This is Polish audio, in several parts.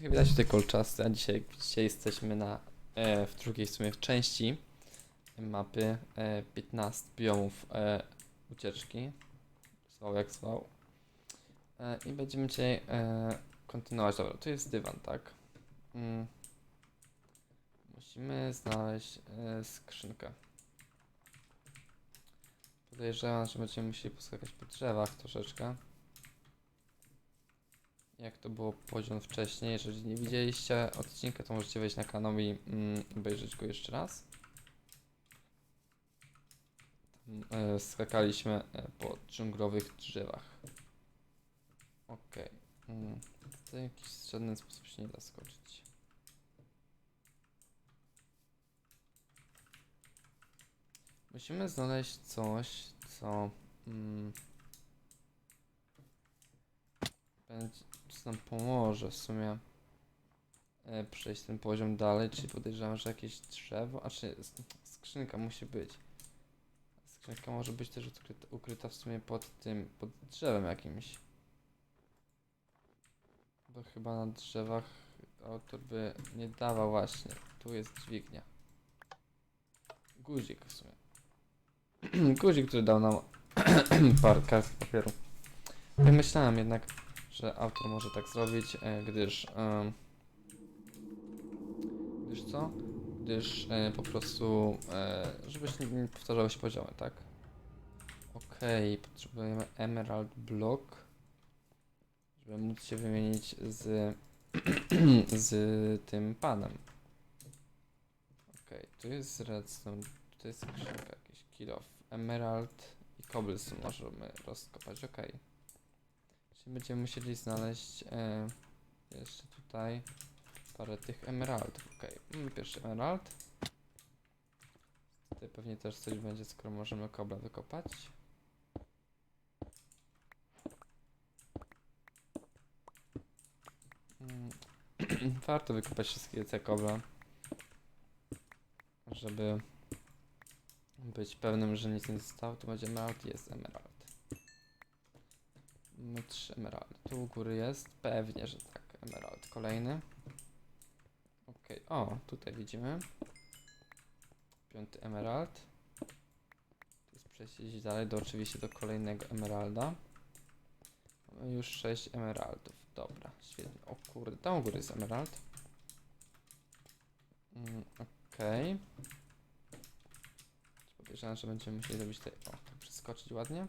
Jak widać tutaj kolczasty, a dzisiaj, dzisiaj jesteśmy na, e, w drugiej w sumie w części mapy e, 15 biomów e, ucieczki. Zwał jak zwał. E, I będziemy dzisiaj e, kontynuować. Dobra, tu jest dywan, tak? Mm. Musimy znaleźć e, skrzynkę. Podejrzewam, że będziemy musieli poskakać po drzewach troszeczkę. Jak to było poziom wcześniej. Jeżeli nie widzieliście odcinka, to możecie wejść na kanał i mm, obejrzeć go jeszcze raz. Tam, e, skakaliśmy e, po dżunglowych drzewach. Okej. Mm, w jakiś żaden sposób się nie da skoczyć. Musimy znaleźć coś, co mm, będzie, nam pomoże w sumie e, przejść ten poziom dalej, czyli podejrzewam, że jakieś drzewo, a czy skrzynka musi być. Skrzynka może być też ukryta, ukryta w sumie pod tym, pod drzewem jakimś. Bo chyba na drzewach autor by nie dawał właśnie. Tu jest dźwignia. Guzik w sumie. Guzik, który dał nam parę kartek papieru. Ja myślałem jednak, że autor może tak zrobić, e, gdyż... gdyż co? Gdyż e, po prostu, e, żeby się nie powtarzały się poziomy, tak? Okej, potrzebujemy Emerald Block, żeby móc się wymienić z, z tym panem. Okej, tu jest redstone, tu jest jakiś kill off, emerald i cobblestone możemy rozkopać, okej. Czyli będziemy musieli znaleźć e, jeszcze tutaj parę tych emeraldów. Okej, mamy pierwszy emerald. Tutaj pewnie też coś będzie, skoro możemy kobla wykopać. Mm, Warto wykopać wszystkie te kobla, żeby być pewnym, że nic nie zostało. Tu będzie emerald, jest emerald. Trzy emeraldy. Tu u góry jest? Pewnie, że tak. Emerald kolejny. Okej, o, tutaj widzimy. Piąty emerald. To jest przejście dalej, do oczywiście do kolejnego emeralda. Mamy już sześć emeraldów. Dobra, świetnie. O kurde, tam u góry jest emerald. Mm, Okej. Podejrzewam, że będziemy musieli zrobić tutaj, o, tak przeskoczyć ładnie.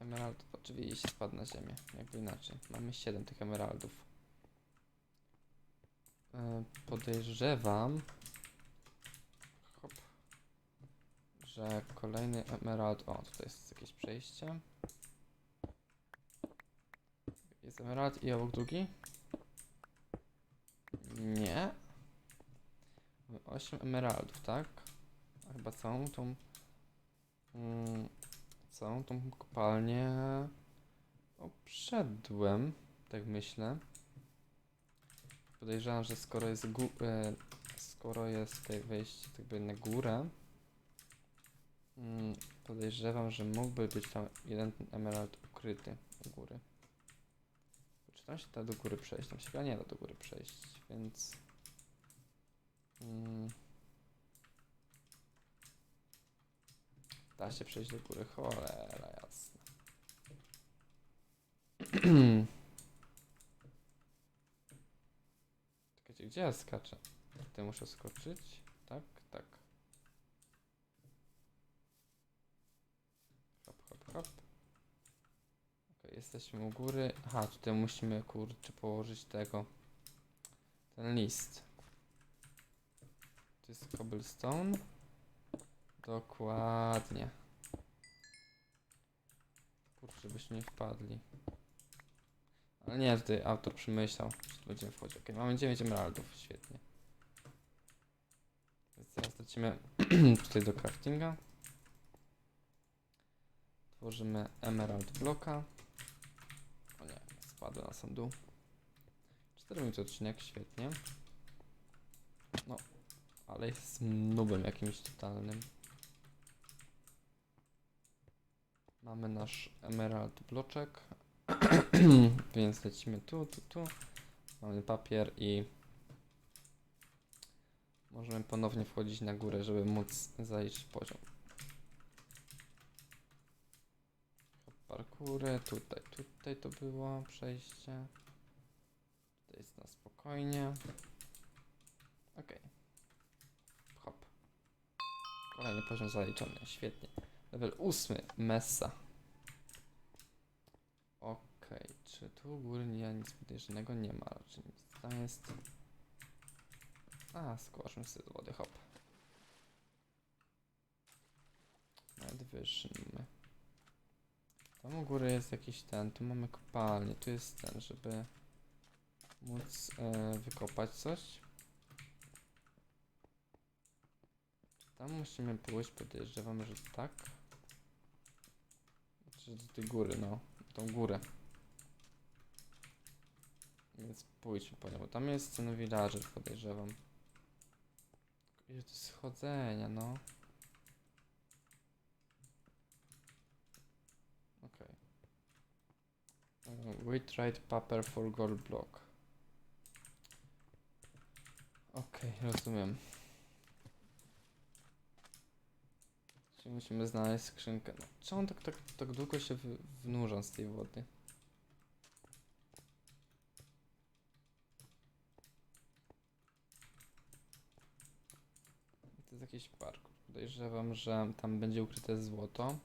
Emerald oczywiście spadł na ziemię, jakby inaczej. Mamy 7 tych emeraldów. E, podejrzewam, hop, że kolejny emerald, o tutaj jest jakieś przejście. Jest emerald i obok drugi? Nie. Mamy 8 emeraldów, tak? A chyba całą tą... Mm, całą tą kopalnię obszedłem, tak myślę. Podejrzewam, że skoro jest e, skoro jest tutaj wejście jakby na górę, mm, podejrzewam, że mógłby być tam jeden emerald ukryty u góry. Czy tam się da do góry przejść? Tam się chyba nie da do góry przejść, więc... Mm, Da się przejść do góry, cholera jasna. Czekajcie, gdzie ja skaczę? Tutaj muszę skoczyć? Tak, tak. Hop, hop, hop. Jesteśmy u góry. Aha, tutaj musimy, kurczę, położyć tego. Ten list. To jest cobblestone. Dokładnie. Kurczę, żebyśmy nie wpadli. Ale nie, tutaj autor przemyślał, że tu będziemy wchodzić. Ok, mamy 9 emeraldów, świetnie. Więc teraz lecimy tutaj do craftinga. Tworzymy emerald bloka. O nie, spadł na sam dół. 4 minuty odcinek, świetnie. No, ale jest nubem jakimś totalnym. Mamy nasz emerald bloczek. Więc lecimy tu, tu, tu. Mamy papier i możemy ponownie wchodzić na górę, żeby móc zajść poziom. Parkury, tutaj, tutaj to było przejście. Tutaj jest na spokojnie. Okej. Hop. Kolejny poziom zaliczony, świetnie. Level ósmy, Messa. Okej, czy tu nie, nic podejrzanego nie ma, raczej nic. Tam jest... A, skłaszmy sobie z wody, hop. Wyszmy. Tam u góry jest jakiś ten, tu mamy kopalnię, tu jest ten, żeby móc e, wykopać coś. Tam musimy pójść, podejrzewam, że tak. Czy do tej góry, no. Tą górę. Więc pójdźmy po nią. bo Tam jest ten villager, podejrzewam. Ile to jest schodzenia, no. Okej. Okay. We tried paper for gold block. Okej, rozumiem. Czyli musimy znaleźć skrzynkę. No, czemu on tak, tak, tak długo się wnurza z tej wody? To jest jakiś park. Podejrzewam, że tam będzie ukryte złoto.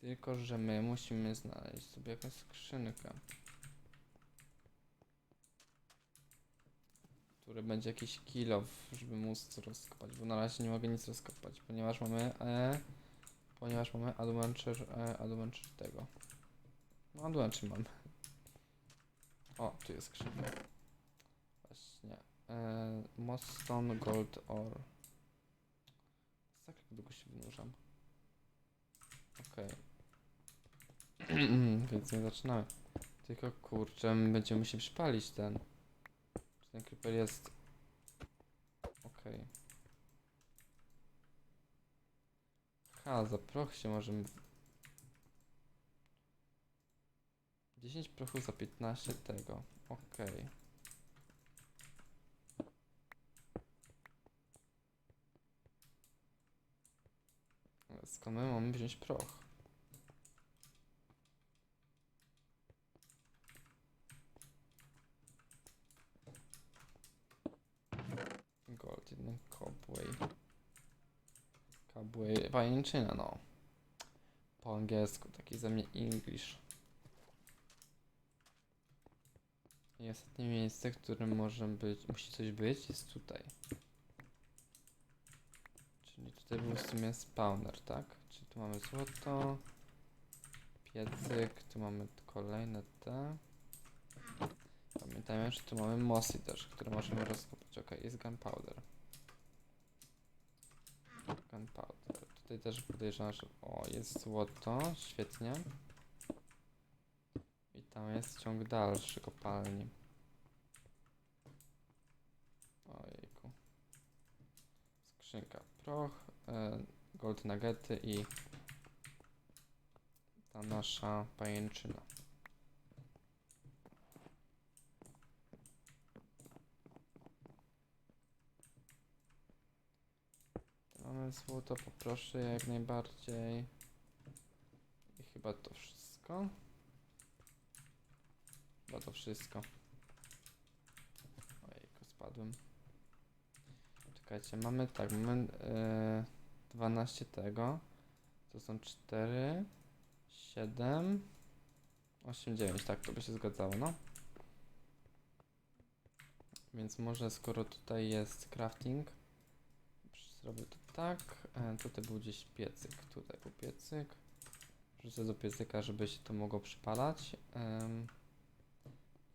Tylko, że my musimy znaleźć sobie jakąś skrzynkę. Który będzie jakiś kill żeby móc rozkopać, bo na razie nie mogę nic rozkopać, ponieważ mamy e, ponieważ mamy adventure, e, adventure tego. No adventure mamy. O, tu jest skrzynka. Właśnie. E, Mostone Gold Ore. Tak jak długo się wynurzam. Okej. Więc nie zaczynamy. Tylko kurczę, my będziemy musieli przypalić ten. Ten creeper jest... Okej. Ha, za proch się możemy... 10 prochu za 15 tego. Okej. Ale Skąd my mamy wziąć proch? Gold, jeden cobway. Cobway, pajęczyna, no. Po angielsku, taki ze mnie English. I ostatnie miejsce, w którym może być, musi coś być, jest tutaj. Czyli tutaj był w sumie spawner, tak? Czyli tu mamy złoto, piecyk, tu mamy kolejne te. Pamiętajmy, że tu mamy mossy też, które możemy rozkopać. Ok, jest gunpowder. Gunpowder. Tutaj też podejrzewam, że... O, jest złoto, świetnie. I tam jest ciąg dalszy kopalni. Ojejku. Skrzynka proch, e, gold nuggety i ta nasza pajęczyna. Mamy złoto, poproszę jak najbardziej. I chyba to wszystko. Chyba to wszystko. Ojejku, spadłem. Czekajcie, mamy tak, mamy e, 12 tego. To są 4, 7, 8, 9. Tak, to by się zgadzało, no. Więc może skoro tutaj jest crafting, zrobię to tak. E, tutaj był gdzieś piecyk, tutaj był piecyk. Wrzucę do piecyka, żeby się to mogło przypalać.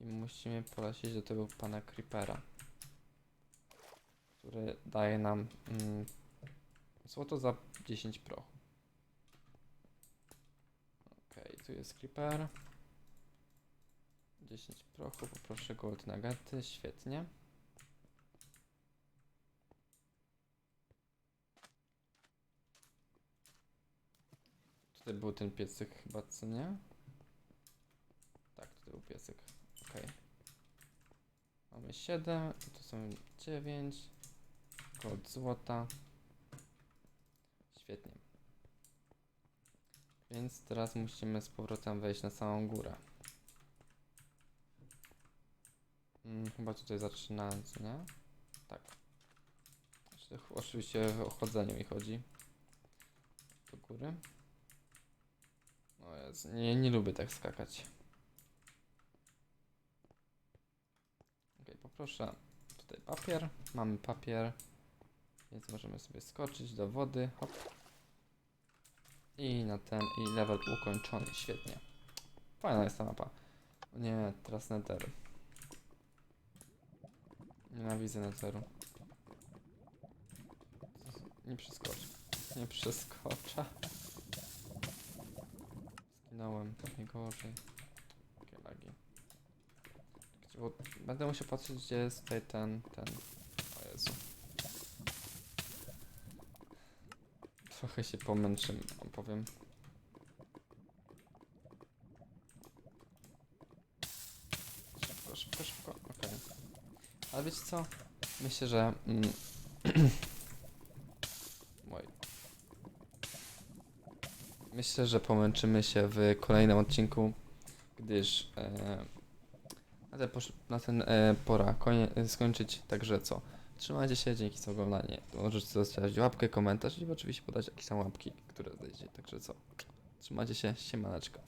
I musimy polecieć do tego pana Creepera, który daje nam mm, złoto za 10 prochu. Okej, tu jest Creeper. 10 prochu, poproszę gold nuggety, świetnie. Tutaj był ten piecyk chyba, co nie? Tak, tutaj był piecyk. Okej. mamy 7, tu są 9, gold złota. Świetnie. Więc teraz musimy z powrotem wejść na samą górę. Mm, chyba tutaj zaczynając, nie? Tak. Znaczy, Oczywiście o chodzenie mi chodzi. Do góry. Nie, nie lubię tak skakać. Ok, poproszę tutaj papier. Mamy papier. Więc możemy sobie skoczyć do wody. Hop. I na ten, i level ukończony. Świetnie. Fajna jest ta mapa. Nie, teraz Nether. Nienawidzę Netheru. Nie przeskoczę. Nie przeskoczę. Zginąłem, najgorzej. Takie lagi. Bo będę musiał patrzeć, gdzie jest tutaj ten, ten. O Jezu. Trochę się pomęczymy, opowiem. Szybko, szybko, szybko. Okej. Ale wiecie co? Myślę, że... Mm, Myślę, że pomęczymy się w kolejnym odcinku, gdyż e, na ten, e, pora konie, skończyć. Także co? Trzymajcie się, dzięki za oglądanie. Możecie zostawić łapkę, komentarz i oczywiście podać jakieś tam łapki, które znajdziecie. Także co? Trzymajcie się, siemaneczko.